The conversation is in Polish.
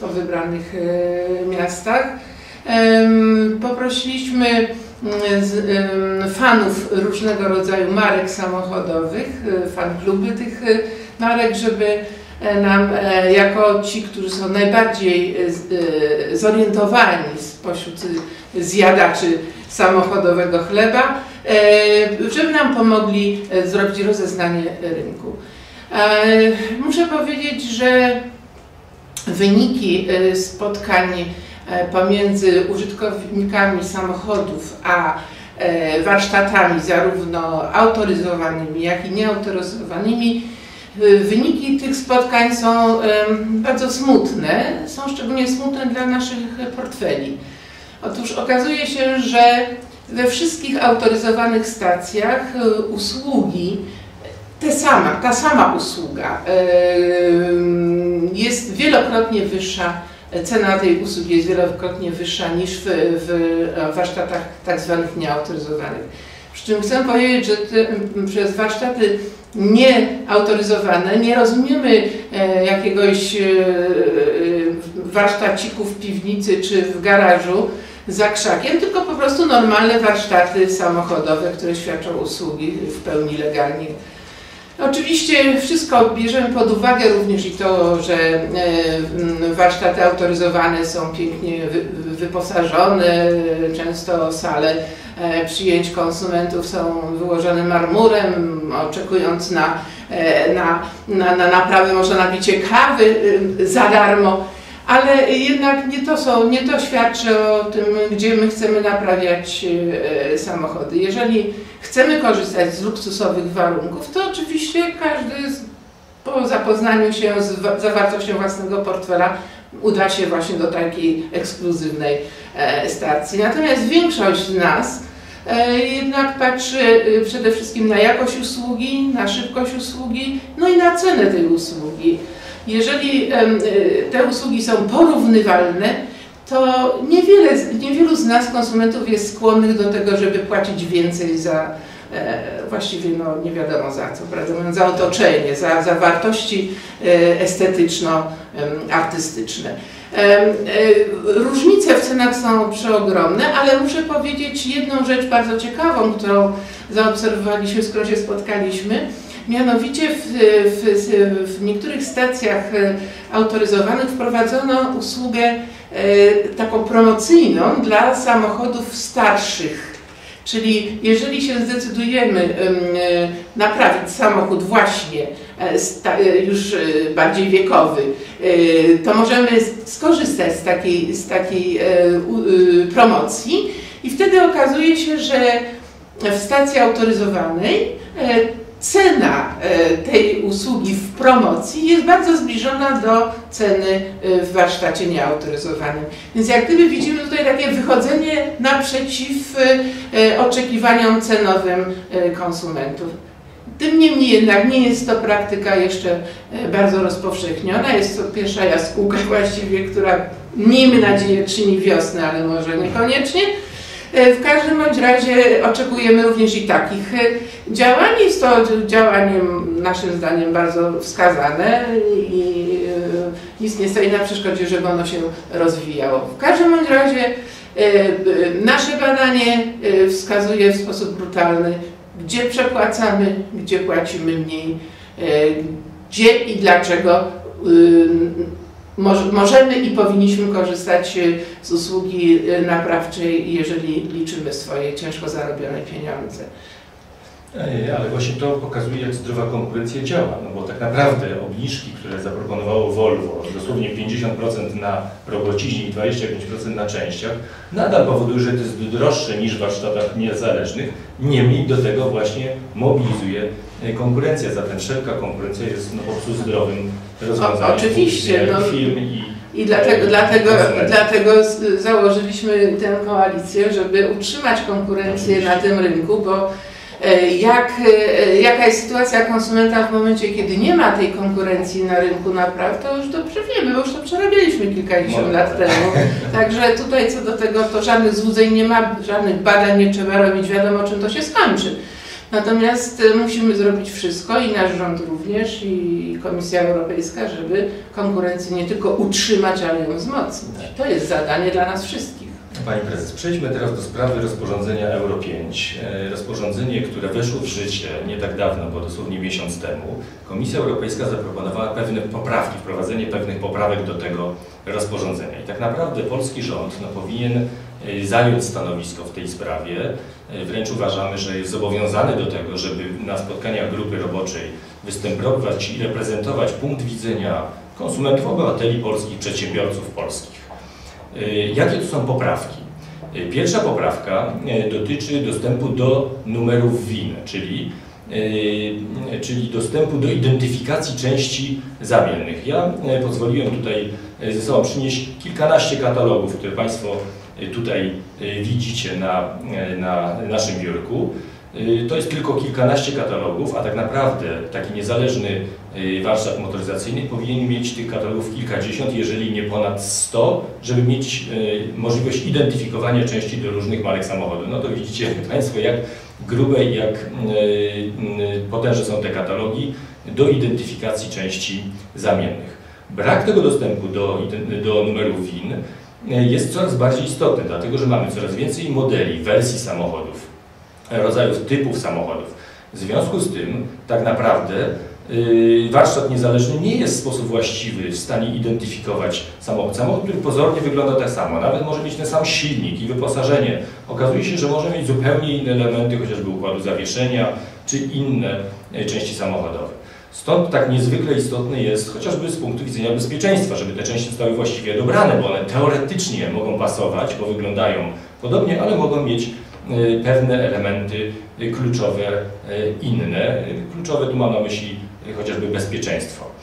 po wybranych e, miastach. Poprosiliśmy mm, fanów różnego rodzaju marek samochodowych, e, fan kluby tych e, marek, żeby nam, jako ci, którzy są najbardziej zorientowani spośród zjadaczy samochodowego chleba, żeby nam pomogli zrobić rozeznanie rynku. Muszę powiedzieć, że wyniki y, spotkań y, pomiędzy użytkownikami samochodów a y, warsztatami zarówno autoryzowanymi, jak i nieautoryzowanymi, wyniki tych spotkań są bardzo smutne, są szczególnie smutne dla naszych portfeli. Otóż okazuje się, że we wszystkich autoryzowanych stacjach usługi te sama, ta sama usługa jest wielokrotnie wyższa, cena tej usługi jest wielokrotnie wyższa niż w, w warsztatach tak zwanych nieautoryzowanych. Przy czym chcę powiedzieć, że te, przez warsztaty nieautoryzowane nie rozumiemy e, jakiegoś e, warsztaciku w piwnicy czy w garażu za krzakiem, tylko po prostu normalne warsztaty samochodowe, które świadczą usługi w pełni legalnie Oczywiście wszystko bierzemy pod uwagę również i to, że e, warsztaty autoryzowane są pięknie wyposażone, często sale e, przyjęć konsumentów są wyłożone marmurem, oczekując na, e, na, na, na naprawę, może nabicie kawy za darmo ale jednak nie to, są, nie to świadczy o tym, gdzie my chcemy naprawiać e, samochody. Jeżeli chcemy korzystać z luksusowych warunków, to oczywiście każdy po zapoznaniu się z zawartością własnego portfela uda się właśnie do takiej ekskluzywnej e, stacji. Natomiast większość z nas jednak patrzy przede wszystkim na jakość usługi, na szybkość usługi, no i na cenę tej usługi. Jeżeli y, te usługi są porównywalne, to niewiele, niewielu z nas, konsumentów, jest skłonnych do tego, żeby płacić więcej za e, właściwie no, nie wiadomo za co, prawda mówiąc, za otoczenie, za, za wartości e, estetyczno-artystyczne. E, różnice w cenach są przeogromne, ale muszę powiedzieć jedną rzecz bardzo ciekawą, którą zaobserwowaliśmy, skoro się spotkaliśmy. Mianowicie w, w, w niektórych stacjach e, autoryzowanych wprowadzono usługę e, taką promocyjną dla samochodów starszych. Czyli jeżeli się zdecydujemy e, naprawić samochód właśnie już bardziej wiekowy, to możemy skorzystać z takiej, z takiej promocji i wtedy okazuje się, że w stacji autoryzowanej cena e, tej usługi w promocji jest bardzo zbliżona do ceny e, w warsztacie nieautoryzowanym. Więc jak gdyby widzimy tutaj takie wychodzenie naprzeciw e, oczekiwaniom cenowym konsumentów. Tym niemniej jednak nie jest to praktyka jeszcze bardzo rozpowszechniona. Jest to pierwsza jaskółka właściwie, która miejmy nadzieję czyni wiosnę, ale może niekoniecznie. E, w każdym bądź razie oczekujemy również i takich e, działań. Jest to działaniem naszym zdaniem bardzo wskazane i e, nic nie stoi na przeszkodzie, żeby ono się rozwijało. W każdym bądź razie nasze badanie wskazuje w sposób brutalny, gdzie przepłacamy, gdzie płacimy mniej, gdzie i dlaczego możemy i powinniśmy korzystać e, z usługi e, naprawczej, jeżeli liczymy swoje ciężko zarobione pieniądze. Ale właśnie to pokazuje, jak zdrowa konkurencja działa, no bo tak naprawdę obniżki, które zaproponowało Volvo, dosłownie 50% na robociźnie i 25% na częściach, nadal powodują, że to jest droższe niż w warsztatach niezależnych, niemniej do tego właśnie mobilizuje e, konkurencja, zatem wszelka konkurencja jest no, po prostu zdrowym rozwiązaniem. O, oczywiście. No, firm i i dlatego, dlatego, dlatego założyliśmy tę koalicję, żeby utrzymać konkurencję na tym rynku, bo jak, e, jaka jest sytuacja konsumenta w momencie, kiedy nie ma tej konkurencji na rynku napraw, to już dobrze wiemy, bo już to przerabialiśmy kilkadziesiąt lat temu. Także tutaj co do tego to żadnych złudzeń nie ma, żadnych badań nie trzeba robić, wiadomo czym to się skończy. Natomiast e, musimy zrobić wszystko i nasz rząd również i Komisja Europejska, żeby konkurencję nie tylko utrzymać, ale ją wzmocnić. To jest zadanie dla nas wszystkich. Pani Prezes, przejdźmy teraz do sprawy rozporządzenia Euro 5. E, Rozporządzenie, które weszło w życie nie tak dawno, bo dosłownie miesiąc temu. Komisja Europejska zaproponowała pewne poprawki, wprowadzenie pewnych poprawek do tego rozporządzenia. I tak naprawdę polski rząd no, powinien e, zająć stanowisko w tej sprawie. E, Wręcz uważamy, że jest zobowiązany do tego, żeby na spotkaniach grupy roboczej występować i reprezentować punkt widzenia konsumentów, obywateli polskich, przedsiębiorców polskich. Y, Jakie to są poprawki? Y, Pierwsza poprawka y, dotyczy dostępu do numerów WIN, czyli, czyli dostępu do identyfikacji części zamiennych. Ja pozwoliłem tutaj ze sobą przynieść kilkanaście katalogów, które Państwo tutaj widzicie na, na naszym biurku. Y, To jest tylko kilkanaście katalogów, a tak naprawdę taki niezależny y, warsztat motoryzacyjny powinien mieć tych katalogów kilkadziesiąt, jeżeli nie ponad 100, żeby mieć y, możliwość identyfikowania części do różnych marek samochodu. No to widzicie Państwo, jak grube i jak potężne są te katalogi do identyfikacji części zamiennych. Brak tego dostępu do, do numerów WIN jest coraz bardziej istotny, dlatego że mamy coraz więcej modeli, wersji samochodów, rodzajów typów samochodów. W związku z tym tak naprawdę yy, warsztat niezależny nie jest w sposób właściwy w stanie identyfikować samochód. Samochód, który pozornie wygląda tak samo, nawet może mieć ten sam silnik i wyposażenie. Okazuje się, że może mieć zupełnie inne elementy, chociażby układu zawieszenia czy inne yy, części samochodowe. Stąd tak niezwykle istotny jest chociażby z punktu widzenia bezpieczeństwa, żeby te części zostały właściwie dobrane, bo one teoretycznie mogą pasować, bo wyglądają podobnie, ale mogą mieć y, pewne elementy y, kluczowe y, inne. Kluczowe tu mam na myśli chociażby bezpieczeństwo.